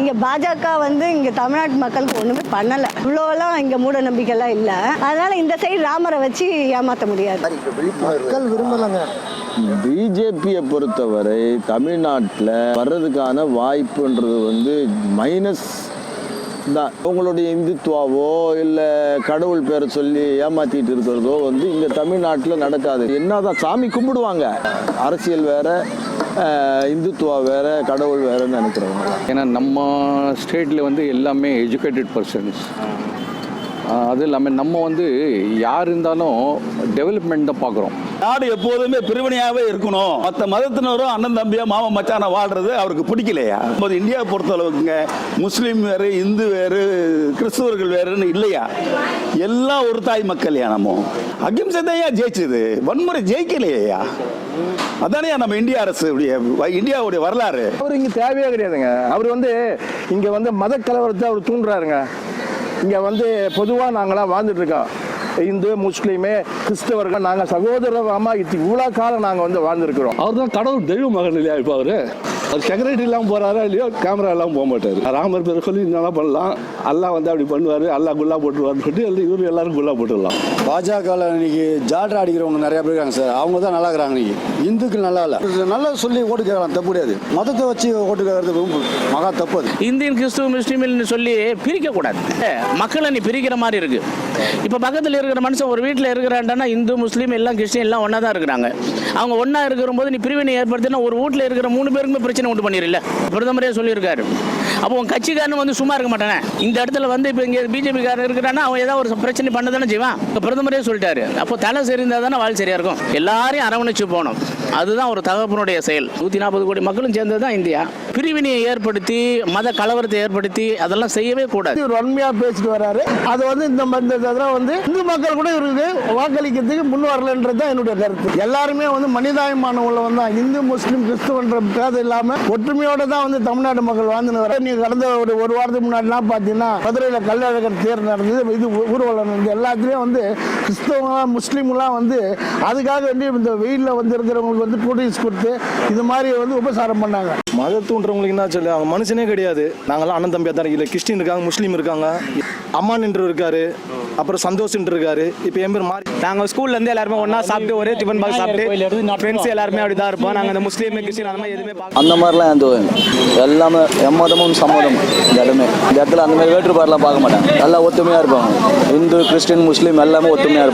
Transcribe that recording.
இங்கே பாஜக வந்து இங்கே தமிழ்நாட்டு மக்களுக்கு ஒன்றுமே பண்ணலை. இவ்வளோலாம் இங்கே மூட நம்பிக்கைலாம் இல்லை. அதனால இந்த சைடு ராமரை வச்சு ஏமாற்ற முடியாது. மக்கள் விரும்பலைங்க. பிஜேபியை பொறுத்தவரை தமிழ்நாட்டில் வர்றதுக்கான வாய்ப்புன்றது வந்து மைனஸ் தான். உங்களுடைய இந்துத்துவாவோ இல்லை கடவுள் பேரை சொல்லி ஏமாத்திட்டு இருக்கிறதோ வந்து இங்கே தமிழ்நாட்டில் நடக்காது. என்னதான் சாமி கும்பிடுவாங்க. அரசியல் வேற இந்துத்துவா வேற கடவுள் வேறன்னு நினைக்கிறவங்க. ஏன்னா நம்ம ஸ்டேட்டில் வந்து எல்லாமே எஜுகேட்டட் பர்சன்ஸ் அது இல்லாமல் நம்ம வந்து யார் இருந்தாலும் டெவலப்மெண்ட் தான் பார்க்குறோம். நாடு எப்போதுமே பிரிவினையாவே இருக்கணும். மற்ற மதத்தினரும் அண்ணன் தம்பியா மாமன் மச்சான வாழ்றது அவருக்கு பிடிக்கலையா? நம்ம இந்தியா பொறுத்த அளவுக்குங்க முஸ்லீம் வேறு இந்து வேறு கிறிஸ்துவர்கள் வேறுன்னு இல்லையா? எல்லாம் ஒரு தாய் மக்கள்யா நம்ம. அகிம்சை தான் ஜெயிச்சது? வன்முறை ஜெயிக்கலையா அதானே நம்ம இந்திய அரசு இந்தியாவுடைய வரலாறு. அவர் இங்க தேவையே கிடையாதுங்க. அவர் வந்து இங்க வந்து மத கலவரத்தை அவர் தூண்டுறாருங்க. இங்க வந்து பொதுவா நாங்களாம் வாழ்ந்துட்டு இருக்கோம். இந்து முஸ்லீமு கிறிஸ்தவர்கள் நாங்கள் சகோதரமா இவ்வளோ காலம் நாங்கள் வந்து வாழ்ந்துருக்கிறோம். அவர் தான் கடவுள் தெய்வ மகன் இல்லையா இப்போ அவரு? அவர் செக்ரட்டரி இல்லாமல் போறாரா இல்லையோ? கேமரா இல்லாமல் போக மாட்டார். ராமர் பேர் சொல்லி நல்லா பண்ணலாம். அல்லாஹ் வந்து அப்படி பண்ணுவார். அல்லாஹ் குல்லா போட்டுருவார்னு சொல்லிட்டு இவரு எல்லாரும் குல்லா போட்டுடலாம். பாஜகவில் இன்னைக்கு ஜால்ரா அடிக்கிறவங்க நிறைய பேர் இருக்காங்க சார். அவங்க தான் நல்லா இருக்கிறாங்க இன்னைக்கு. இந்துக்கள் நல்லா இல்லை. நல்லா சொல்லி ஓட்டு கேட்கலாம். தப்பு கிடையாது. மதத்தை வச்சு ஓட்டு கேட்கறது மகா தப்பு அது. இந்தியன் கிறிஸ்துவ முஸ்லீம்னு சொல்லி பிரிக்க கூடாது மக்களை நீ பிரிக்கிற மாதிரி இருக்கு. இப்போ பக்கத்தில் இருக்கிற மனுஷன் ஒரு வீட்டில் இருக்கிறான்டா இந்து முஸ்லீம் எல்லாம் கிறிஸ்டின் எல்லாம் ஒன்றா தான் இருக்கிறாங்க. அவங்க ஒன்றா இருக்கிற போது நீ பிரிவினை ஏற்படுத்தினா ஒரு வீட்டில் இருக்கிற மூணு பேருக்குமே பிரச்சனை உண்டு பண்ணிடல பிரதமரே சொல்லியிருக்காரு. அப்போ உன் கட்சிக்காரன் வந்து சும்மா இருக்க மாட்டானே. இந்த இடத்துல வந்து இப்போ இங்கே பிஜேபி காரன் இருக்கிறான்னா அவன் ஏதாவது ஒரு பிரச்சனை பண்ண தானே செய்வான். இப்போ பிரதமரே சொல்லிட்டாரு. அப்போ தலை சரிந்தால் தானே வாழ் சரியாக இருக்கும். எல்லாரையும் அரவணைச்சு போகணும். அதுதான் ஒரு தகப்பனுடைய செயல். நூற்றி நாற்பது கோடி மக்களும் சேர்ந்தது தான் இந்தியா. பிரிவினையை ஏற்படுத்தி மத கலவரத்தை ஏற்படுத்தி அதெல்லாம் செய்யவே கூடாது. இவர் வன்மையா பேசிட்டு வராரு. அது வந்து இந்த ம- வந்து இந்து மக்கள் கூட இருக்கு வாக்களிக்கிறதுக்கு முன் வரலன்றது தான் என்னுடைய கருத்து. எல்லாருமே வந்து மனிதாயமானவங்கள தான். இந்து முஸ்லீம் கிறிஸ்துவன்ற பேதம் இல்லாம ஒற்றுமையோட தான் வந்து தமிழ்நாடு மக்கள் வாழ்ந்துன்னு வர நீங்க கடந்த ஒரு ஒரு வாரத்துக்கு முன்னாடிலாம் பார்த்தீங்கன்னா மதுரையில் கள்ளழகர் தேர் நடந்தது. இது ஊர்வலம் நடந்தது. எல்லாத்துலேயும் வந்து கிறிஸ்தவங்களாம் முஸ்லீம்லாம் வந்து அதுக்காக வந்து இந்த வெயிலில் வந்து இருக்கிறவங்க இருக்கிறவங்களுக்கு வந்து கூட்டிஸ் கொடுத்து இது மாதிரி வந்து உபசாரம் பண்ணாங்க. மதத்தூன்றவங்களுக்கு என்ன சொல்லு அவங்க மனுஷனே கிடையாது. நாங்களாம் அண்ணன் தம்பியா தான் இல்லை கிறிஸ்டின் இருக்காங்க முஸ்லீம் இருக்காங்க. அம்மான் என்று இருக்காரு அப்புறம் சந்தோஷ் என்று இருக்காரு. இப்போ என் பேர் மாறி நாங்கள் ஸ்கூல்ல இருந்து எல்லாருமே ஒண்ணா சாப்பிட்டு ஒரே டிஃபன் பாக்ஸ் சாப்பிட்டு ஃப்ரெண்ட்ஸ் எல்லாருமே அப்படி தான் இருப்போம். நாங்கள் இந்த முஸ்லீம் கிறிஸ்டின் அந்த மாதிரி எதுவுமே பார்க்க அந்த மாதிரிலாம் எதுவும் எல்லாமே எம்மதமும் சம்மதம் இந்த இடமே. இந்த இடத்துல அந்த மாதிரி வேற்றுப்பாடுலாம் பார்க்க மாட்டாங்க. நல்லா ஒத்துமையாக இருப்பாங்க. இந்து கிறிஸ்டின் முஸ்லீம் எல்லாமே ஒத்துமையாக இருப்பாங்க.